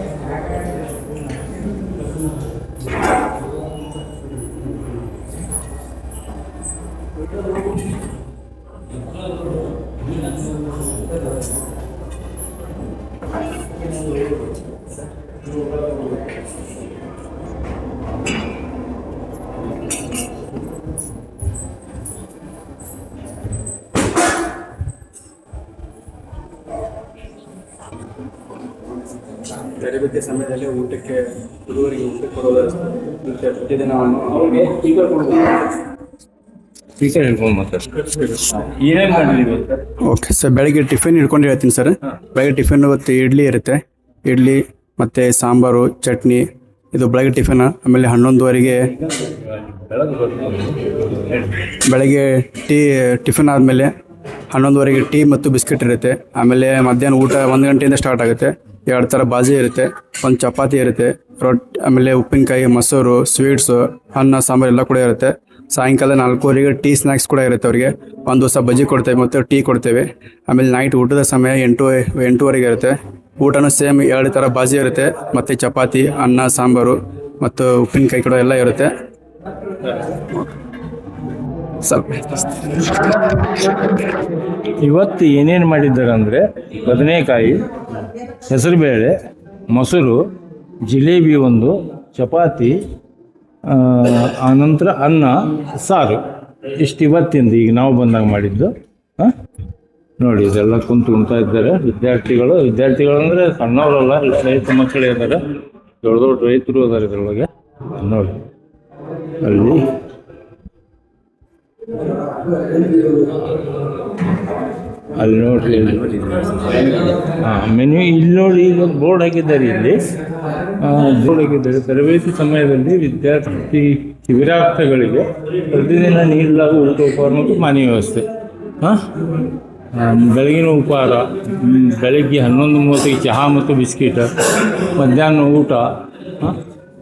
ತರಬೇತಿ ಸಮಯದಲ್ಲಿ ಊಟಕ್ಕೆ ಹುಡುಗರಿಗೆ ಊಟ ಕೊಡೋದು ಮತ್ತೆ ಪ್ರತಿದಿನ ಅವ್ರಿಗೆ ಕೊಡೋದು ಹೇಳ್ಕೊಂಡು ಏನೇನು ಮಾಡಿದ್ರಿ ಓಕೆ ಸರ್ ಬೆಳಗ್ಗೆ ಟಿಫಿನ್ ಹಿಡ್ಕೊಂಡು ಹೇಳ್ತೀನಿ ಸರ್. ಬೆಳಗ್ಗೆ ಟಿಫಿನ್ ಇವತ್ತು ಇಡ್ಲಿ ಇರುತ್ತೆ. ಇಡ್ಲಿ ಮತ್ತು ಸಾಂಬಾರು ಚಟ್ನಿ ಇದು ಬೆಳಗ್ಗೆ ಟಿಫಿನ್ ಆಮೇಲೆ ಹನ್ನೊಂದುವರೆಗೆ ಬೆಳಗ್ಗೆ ಟೀ ಟಿಫಿನ್ ಆದಮೇಲೆ ಹನ್ನೊಂದುವರೆಗೆ ಟೀ ಮತ್ತು ಬಿಸ್ಕೆಟ್ ಇರುತ್ತೆ. ಆಮೇಲೆ ಮಧ್ಯಾಹ್ನ ಊಟ ಒಂದು ಗಂಟೆಯಿಂದ ಸ್ಟಾರ್ಟ್ ಆಗುತ್ತೆ. ಎರಡು ಥರ ಬಾಜಿ ಇರುತ್ತೆ. ಒಂದು ಚಪಾತಿ ಇರುತ್ತೆ. ರೊಟ್ಟಿ ಆಮೇಲೆ ಉಪ್ಪಿನಕಾಯಿ, ಮೊಸರು ಸ್ವೀಟ್ಸು ಅನ್ನ, ಸಾಂಬಾರು ಎಲ್ಲ ಕೂಡ ಇರುತ್ತೆ. ಸಾಯಂಕಾಲ ನಾಲ್ಕೂವರೆಗೆ ಟೀ ಸ್ನ್ಯಾಕ್ಸ್ ಕೂಡ ಇರುತ್ತೆ ಅವರಿಗೆ. ಒಂದು ದಿವಸ ಬಜ್ಜಿ ಕೊಡ್ತೇವೆ ಮತ್ತು ಟೀ ಕೊಡ್ತೇವೆ. ಆಮೇಲೆ ನೈಟ್ ಊಟದ ಸಮಯ ಎಂಟು, ಎಂಟೂವರೆಗೆ ಇರುತ್ತೆ. ಊಟನೂ ಸೇಮ್ ಎರಡು ಥರ ಬಾಜಿ ಇರುತ್ತೆ. ಮತ್ತು ಚಪಾತಿ, ಅನ್ನ, ಸಾಂಬಾರು ಮತ್ತು ಉಪ್ಪಿನಕಾಯಿ ಕೂಡ ಎಲ್ಲ ಇರುತ್ತೆ. ಸ್ವಲ್ಪ ಇವತ್ತು ಏನೇನು ಮಾಡಿದ್ದಾರೆ ಅಂದರೆ ಬದನೆಕಾಯಿ, ಹೆಸರುಬೇಳೆ, ಮೊಸರು, ಜಿಲೇಬಿ ಒಂದು, ಚಪಾತಿ ಆನಂತರ ಅನ್ನ, ಸಾರು. ಇಷ್ಟು ಇವತ್ತಿಂದ ಈಗ ನಾವು ಬಂದಾಗ ಮಾಡಿದ್ದು ಹಾಂ ನೋಡಿ, ಇದೆಲ್ಲ ಕುಂತು ಉಣ್ತಾ ಇದ್ದಾರೆ. ವಿದ್ಯಾರ್ಥಿಗಳು ವಿದ್ಯಾರ್ಥಿಗಳು ಅಂದರೆ ಸಣ್ಣವರಲ್ಲ, ರೈತ ಮಕ್ಕಳೇ ಇದ್ದಾರೆ. ದೊಡ್ಡ ದೊಡ್ಡ ರೈತರು ಅದಾರೆ ಇದರೊಳಗೆ. ನೋಡಿ, ಅಲ್ಲಿ ಅಲ್ಲಿ ನೋಡ್ರಿ ಹಾಂ ಮೆನು ಇಲ್ಲಿ ನೋಡಿ ಈಗ ಬೋರ್ಡ್ ಹಾಕಿದ್ದಾರೆ ಇಲ್ಲಿ. ಬೋರ್ಡ್ ಹಾಕಿದ್ದಾರೆ. ತರಬೇತಿ ಸಮಯದಲ್ಲಿ ವಿದ್ಯಾರ್ಥಿ ಶಿಬಿರಾರ್ಥಗಳಿಗೆ ಪ್ರತಿದಿನ ನೀಡಲಾಗುವ ಊಟ ಉಪಹಾರ ಮತ್ತು ಪಾನೀಯ ವ್ಯವಸ್ಥೆ. ಹಾಂ ಬೆಳಗಿನ ಉಪಹಾರ ಬೆಳಗ್ಗೆ ಹನ್ನೊಂದು ಮೂವತ್ತಿಗೆ ಚಹಾ ಮತ್ತು ಬಿಸ್ಕಿಟ್, ಮಧ್ಯಾಹ್ನ ಊಟ ಹಾಂ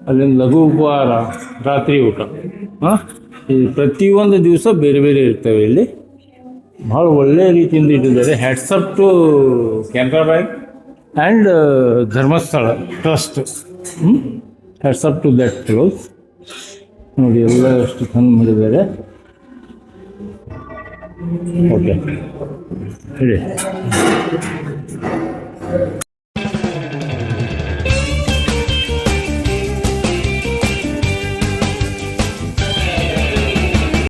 ಅಲ್ಲಿಂದ ಲಘು ಉಪಹಾರ, ರಾತ್ರಿ ಊಟ. ಹಾಂ ಈ ಪ್ರತಿಯೊಂದು ದಿವಸ ಬೇರೆ ಬೇರೆ ಇರ್ತವೆ ಇಲ್ಲಿ. ಭಾಳ ಒಳ್ಳೆಯ ರೀತಿಯಿಂದ ಇಟ್ಟಿದ್ದಾರೆ. Hats off to Canara bank and Dharmasthala trust hats off to that close ನೋಡಿ, ಎಲ್ಲ ಎಷ್ಟು ಚೆಂದ ಮಾಡಿದ್ದಾರೆ. ಓಕೆ ಹೇಳಿ.